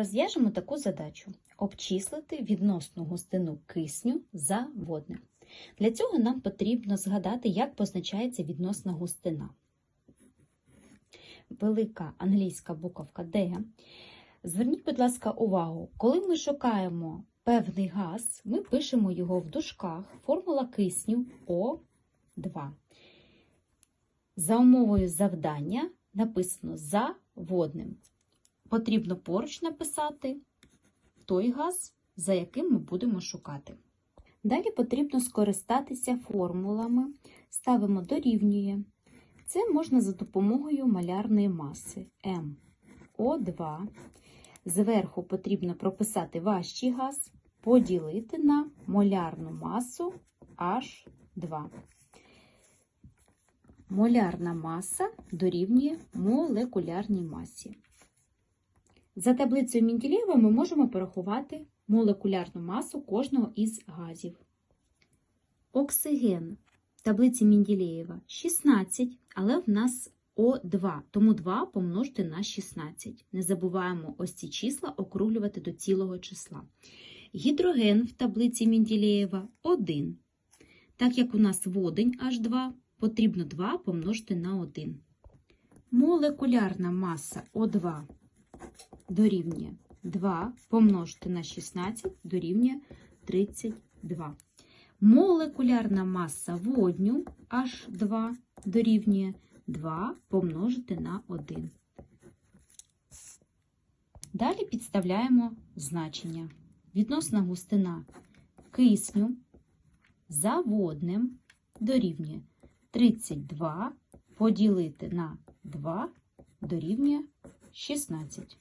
Розв'яжемо таку задачу: обчислити відносну густину кисню за водним. Для цього нам потрібно згадати, як позначається відносна густина. Велика англійська буковка D. Зверніть, будь ласка, увагу, коли ми шукаємо певний газ, ми пишемо його в дужках, формула кисню О2. За умовою завдання написано за водним. Потрібно поруч написати той газ, за яким ми будемо шукати. Далі потрібно скористатися формулами. Ставимо дорівнює. Це можна за допомогою малярної маси МО2. Зверху потрібно прописати важчий газ, поділити на молярну масу H2. Молярна маса дорівнює молекулярній масі. За таблицею Менділєєва ми можемо порахувати молекулярну масу кожного із газів. Оксиген в таблиці Менділєєва 16, але в нас О2, тому 2 помножити на 16. Не забуваємо ось ці числа округлювати до цілого числа. Гідроген в таблиці Менділєєва 1. Так як у нас водень H2, потрібно 2 помножити на 1. Молекулярна маса О2 дорівнює 2 помножити на 16 дорівнює 32. Молекулярна маса водню H2 дорівнює 2 помножити на 1. Далі підставляємо значення. Відносна густина кисню за водним дорівнює 32 поділити на 2 дорівнює 16.